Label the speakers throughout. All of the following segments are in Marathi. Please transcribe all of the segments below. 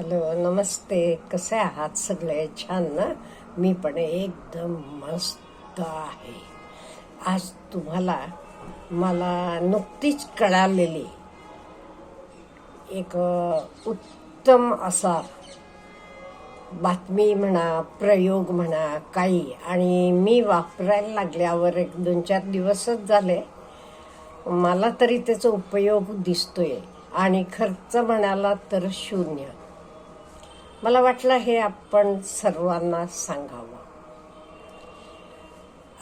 Speaker 1: हॅलो नमस्ते. कसे आहात सगळे? छान ना? मी पण एकदम मस्त आहे. आज तुम्हाला मला नुकतीच कळालेली एक उत्तम असा बातमी म्हणा प्रयोग म्हणा काही. आणि मी वापरायला लागल्यावर एक दोन चार दिवसच झाले. मला तरी त्याचा उपयोग दिसतोय. आणि खर्च म्हणाला तर शून्य. मला वाटलं हे आपण सर्वांना सांगावं.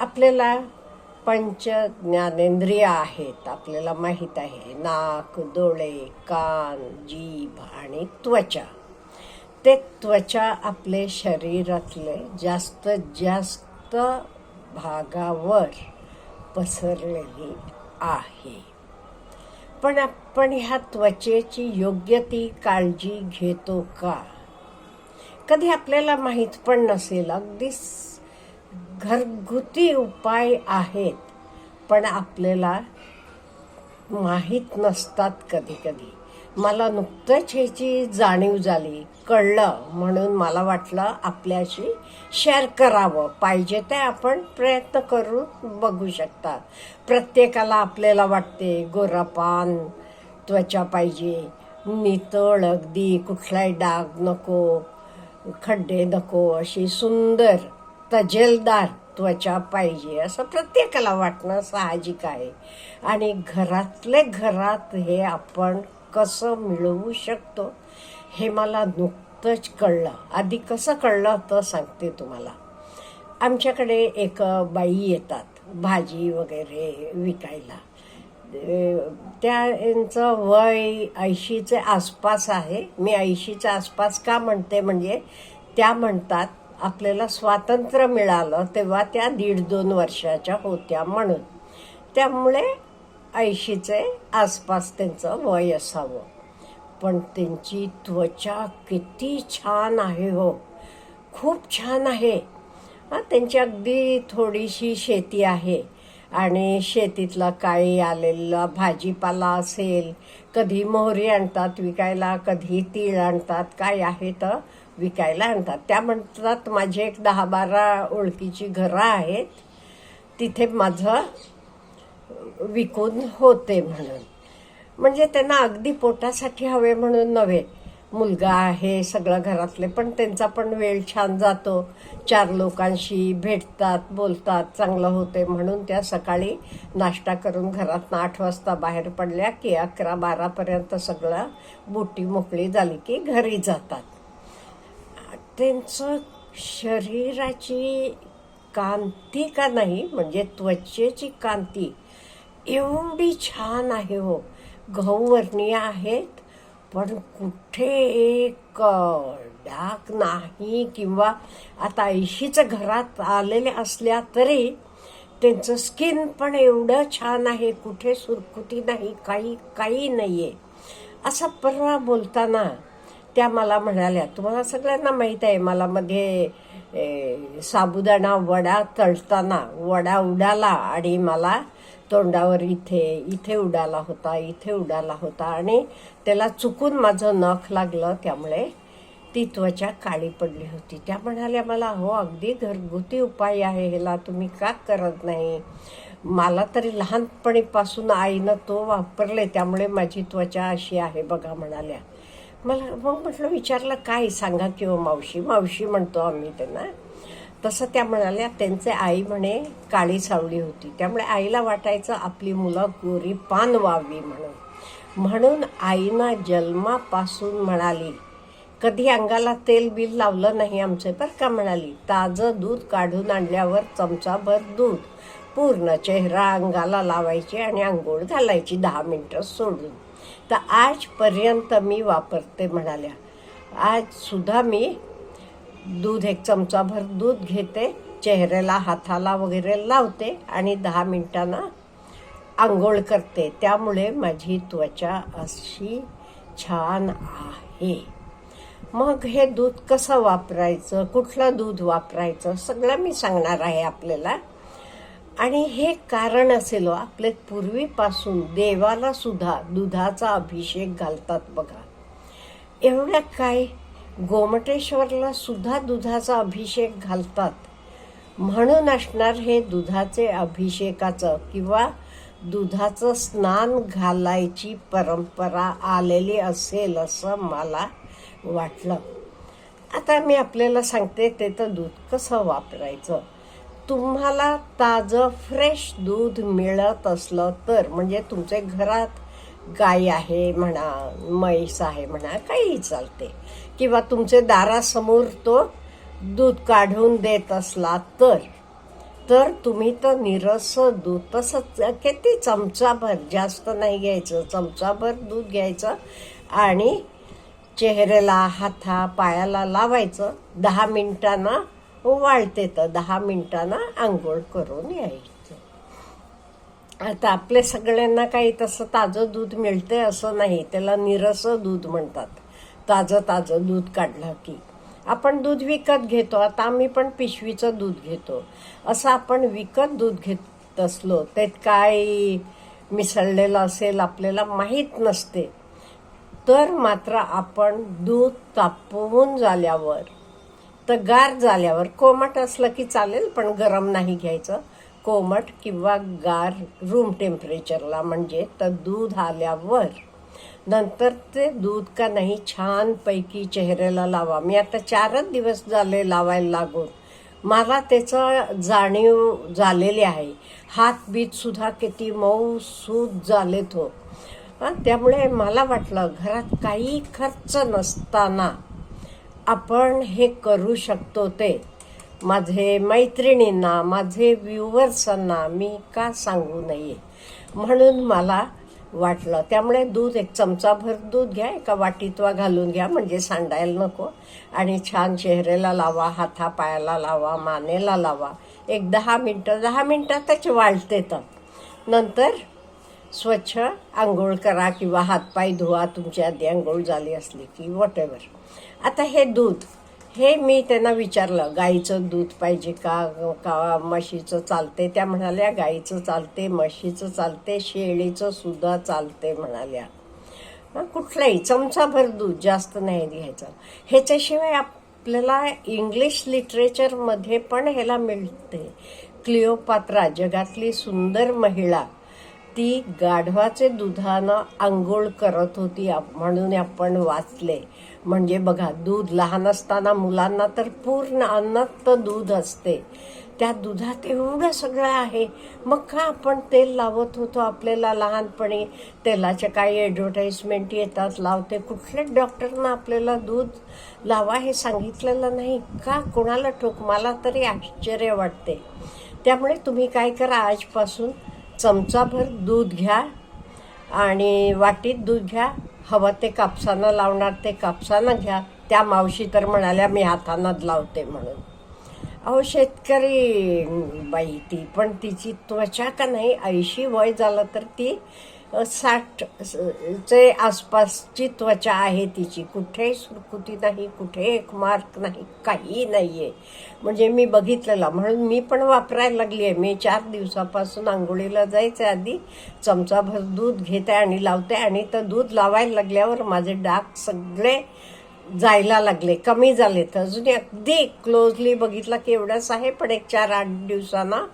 Speaker 1: आपल्याला पंच ज्ञानेंद्रिय आहेत आपल्याला माहीत आहे. नाक डोळे कान जीभ आणि त्वचा. ते त्वचा आपले शरीरातले जास्त जास्त भागावर पसरलेली आहे. पण आपण ह्या त्वचेची योग्य ती काळजी घेतो का? कधी आपल्याला माहीत पण नसेल. अगदी घरगुती उपाय आहेत पण आपल्याला माहीत नसतात कधी कधी. मला नुकतंच ह्याची जाणीव झाली कळलं म्हणून मला वाटलं आपल्याशी शेअर करावं. पाहिजे ते आपण प्रयत्न करून बघू शकतात. प्रत्येकाला आपल्याला वाटते गोरापान त्वचा पाहिजे. नितळ अगदी कुठलाही डाग नको. खड्डे नको अशी सुंदर तजेलदार त्वचा पाहिजे असं प्रत्येकाला वाटणं साहजिक आहे. आणि घरातले घरात हे आपण कसं मिळवू शकतो हे मला नुकतंच कळलं. आधी कसं कळलं तर सांगते तुम्हाला. आमच्याकडे एक बाई येतात भाजी वगैरे विकायला. त्या यांचं वय ऐंशीचे आसपास आहे. मी ऐंशीच्या आसपास का म्हणते म्हणजे त्या म्हणतात आपल्याला स्वातंत्र्य मिळालं तेव्हा त्या दीड दोन वर्षाच्या होत्या म्हणून. त्यामुळे ऐंशीचे आसपास त्यांचं वय असावं. पण त्यांची त्वचा किती छान आहे हो. खूप छान आहे. हां त्यांची अगदी थोडीशी शेती आहे. आणि शेतीतला काळी आलेला भाजीपाला असेल कधी मोहरी आणतात विकायला कधी तीळ आणतात काय आहे तर विकायला आणतात. त्या म्हणतात माझे एक दहा बारा ओळखीची घरं आहेत तिथे माझं विकून होते म्हणून. म्हणजे त्यांना अगदी पोटासाठी हवे म्हणून नव्हे मुलगा आहे सगळं घरातले पण त्यांचा पण वेळ छान जातो. चार लोकांशी भेटतात बोलतात चांगलं होते म्हणून त्या सकाळी नाश्ता करून घरात आठ वाजता बाहेर पडल्या की अकरा बारापर्यंत सगळं बुटी मोकळी झाली की घरी जातात. त्यांचं शरीराची कांती का नाही म्हणजे त्वचेची कांती एवढी छान आहे हो. गहूवर्णीय आहेत पण कुठे एक डाक नाही किंवा आता ऐशीच्या घरात आलेल्या असल्या तरी त्यांचं स्किन पण एवढं छान आहे कुठे सुरकुती नाही काही काही नाही आहे असं परवा बोलताना त्या मला म्हणाल्या तुम्हाला सगळ्यांना माहीत आहे मला मध्ये साबुदाणा वडा तळताना वडा उडाला आणि मला तोंडावर इथे इथे उडाला होता इथे उडाला होता आणि त्याला चुकून माझं नख लागलं त्यामुळे ती त्वचा काळी पडली होती. त्या म्हणाल्या मला हो अगदी घरगुती उपाय आहे ह्याला तुम्ही का करत नाही? मला तरी लहानपणीपासून आईनं तो वापरले त्यामुळे माझी त्वचा अशी आहे बघा म्हणाल्या. मला मग म्हटलं विचारलं काय? सांगा किंवा हो, मावशी. मावशी म्हणतो आम्ही त्यांना. तसं त्या म्हणाल्या त्यांचे आई म्हणे काळी सावली होती. त्यामुळे आईला वाटायचं आपली मुलं गोरी पान व्हावी म्हणून. म्हणून आईनं जन्मापासून म्हणाली कधी अंगाला तेल बिल लावलं नाही आमचे बरं का? म्हणाली ताजं दूध काढून आणल्यावर चमचाभर दूध पूर्ण चेहरा अंगाला लावायची आणि आंघोळ घालायची दहा मिनटं सोडून. तर आजपर्यंत मी वापरते म्हणाल्या. आज सुद्धा मी दूध एक चमचाभर दूध घेते चेहऱ्याला हाताला वगैरे लावते आणि दहा मिनटांना आंघोळ करते. त्यामुळे माझी त्वचा अशी छान आहे. मग हे दूध कसं वापरायचं कुठलं दूध वापरायचं सगळं मी सांगणार आहे आपल्याला. आणि हे कारण असेल हो, आपले पूर्वीपासून देवाला सुद्धा दुधाचा अभिषेक घालतात बघा. एवढ्या काय गोमटेश्वरला सुद्धा दुधाचा अभिषेक घालतात. म्हणून असणार हे दुधाचे अभिषेकाचं किंवा दुधाचं स्नान घालायची परंपरा आलेली असेल असं मला वाटलं. आता मी आपल्याला सांगते ते तर दूध कसं वापरायचं? तुम्हाला ताजं फ्रेश दूध मिळत असलं तर म्हणजे तुमचे घरात गाय आहे म्हणा म्हैस आहे म्हणा काहीही चालते. किंवा तुमचे दारासमोर तो दूध काढून देत असला तर तर तुम्ही तर निरस दूध. तसंच किती चमचाभर जास्त नाही घ्यायचं. चमचाभर दूध घ्यायचं आणि चेहऱ्याला हाता पायाला लावायचं. दहा मिनिटांना वाळते तर दहा मिनिटांना आंघोळ करून यायची. आता आपल्या सगळ्यांना काही तसं ताजं दूध मिळते असं नाही. त्याला निरसं दूध म्हणतात. ताजं ताजं दूध काढलं की. आपण दूध विकत घेतो. आता आम्ही पण पिशवीचं दूध घेतो. असं आपण विकत दूध घेत असलो त्यात काय मिसळलेलं असेल आपल्याला माहीत नसते. तर मात्र आपण दूध तापवून झाल्यावर तर गार झाल्यावर कोमट असलं की चालेल पण गरम नाही घ्यायचं. कोमट किंवा गार रूम टेम्परेचरला म्हणजे तर दूध आल्यावर. नंतर ते दूध का नाही छानपैकी चेहऱ्याला लावा. मी आता चारच दिवस झाले लावायला लागून. मला त्याचं जाणीव झालेली आहे. हात किती मऊ सूत झाले तो हो. त्यामुळे मला वाटलं घरात काही खर्च नसताना आपण हे करू शकतो ते. माझे मैत्रिणींना माझे व्ह्युअर्सांना मी का सांगू नये? म्हणून मला वाटलं त्यामुळे दूध एक चमचाभर दूध घ्या एका वाटीतवा घालून घ्या म्हणजे सांडायला नको. आणि छान चेहऱ्याला लावा हातापायाला लावा मानेला लावा. एक दहा मिनटं दहा मिनटातच वाळते तर नंतर स्वच्छ आंघोळ करा किंवा हातपाय धुवा तुमची आधी आंघोळ झाली असली की वॉटेवर आता हे दूध हे मी त्यांना विचारलं गाईचं दूध पाहिजे का? का म्हशीचं चालते? त्या म्हणाल्या गाईचं चालते म्हशीचं चालते शेळीचं सुद्धा चालते म्हणाल्या. कुठलंही चमचाभर दूध जास्त नाही घ्यायचं. ह्याच्याशिवाय आपल्याला इंग्लिश लिटरेचरमध्ये पण ह्याला मिळते. क्लिओपात्रा जगातली सुंदर महिला ती गाढवाचे दुधानं आंघोळ करत होती म्हणून आपण वाचले. म्हणजे बघा दूध लहान असताना मुलांना तर पूर्ण अन्नत दूध असते. त्या दुधात एवढं सगळं आहे. मग का आपण तेल लावत होतो आपल्याला लहानपणी? तेलाच्या काही ॲडव्हर्टाईजमेंट येतात लावते. कुठल्याच डॉक्टरनं आपल्याला दूध लावा हे सांगितलेलं नाही? का कोणाला ठोक? मला तरी आश्चर्य वाटते. त्यामुळे तुम्ही काय करा आजपासून चमचाभर दूध घ्या आणि वाटीत दूध घ्या. हवं ते कापसानं लावणार ते कापसानं घ्या. त्या मावशी तर म्हणाल्या मी हातानंच लावते म्हणून. अहो शेतकरी बाई ती पण तिची त्वचा का नाही? ऐंशी वय झालं तर ती साठ स- चे आसपासची त्वचा आहे तिची. कुठेही सुरकुती नाही कुठे एक मार्क नाही काही नाही आहे म्हणजे मी बघितलेला. म्हणून मी पण वापरायला लागली आहे मी चार दिवसापासून आंघोळीला जायचे आधी. चमचाभर दूध घेते आणि लावते आणि तर दूध लावायला लागल्यावर माझे डाग सगळे जायला लागले. कमी झाले तर अजून अगदी क्लोजली बघितलं की एवढंच आहे पण एक चार आठ दिवसांना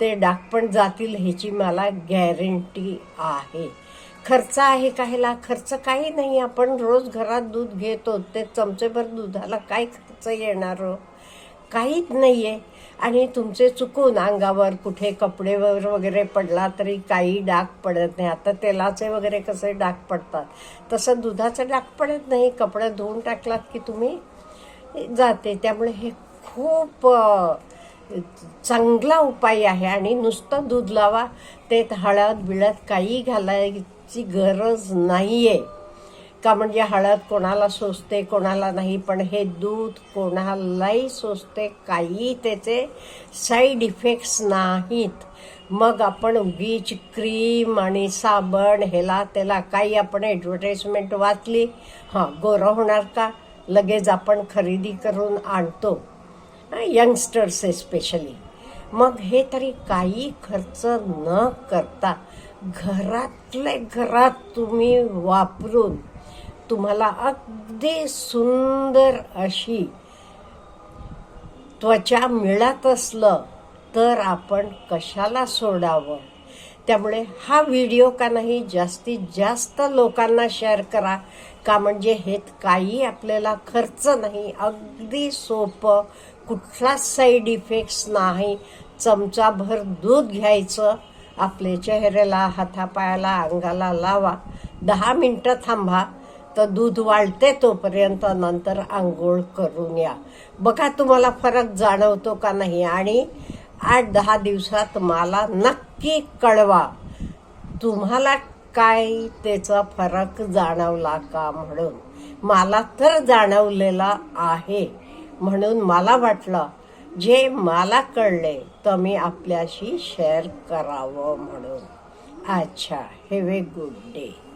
Speaker 1: ते डाग पण जातील ह्याची मला गॅरंटी आहे. खर्च आहे काहीला खर्च काही नाही. आपण रोज घरात दूध घेतो ते चमचेभर दुधाला काय खर्च येणार हो? काहीच नाही आहे आणि तुमचे चुकून अंगावर कुठे कपडेवर वगैरे पडला तरी काही डाग पडत नाही. आता तेलाचे वगैरे कसे डाग पडतात? तसं दुधाचं डाग पडत नाही. कपडे धुवून टाकलात की तुम्ही जाते. त्यामुळे हे खूप चांगला उपाय आहे आणि नुसतं दूध लावा ते हळद बिळद काही घालायची गरज नाही आहे का म्हणजे हळद कोणाला सोसते कोणाला नाही पण हे दूध कोणालाही सोसते काही त्याचे साईड इफेक्ट्स नाहीत. मग आपण उगीच क्रीम आणि साबण ह्याला त्याला काही आपण ॲडव्हर्टाईजमेंट वाचली हां गोरं होणार का? लगेच आपण खरेदी करून आणतो. यंगस्टर्स स्पेशली मग हे तरी काही खर्च न करता घरातले घरात तुम्ही वापरून तुम्हाला अगदी सुंदर अशी त्वचा मिळत असलं तर आपण कशाला सोडावं? त्यामुळे हा व्हिडिओ का नाही जास्तीत जास्त लोकांना शेअर करा. का म्हणजे हे काही आपल्याला खर्च नाही अगदी सोपं कुठलाच साईड इफेक्ट्स नाही. चमचाभर दूध घ्यायचं आपल्या चेहऱ्याला हातापायाला अंगाला लावा. दहा मिनटं थांबा तर दूध वाढते तोपर्यंत नंतर आंघोळ करून या. बघा तुम्हाला फरक जाणवतो का नाही. आणि आठ दहा दिवसात मला नक्की कळवा. तुम्हाला काय त्याचा फरक जाणवला का म्हणून? मला तर जाणवलेला आहे. म्हणून मला वाटलं जे मला कळले तर मी आपल्याशी शेअर करावं म्हणून. अच्छा हॅव ए गुड डे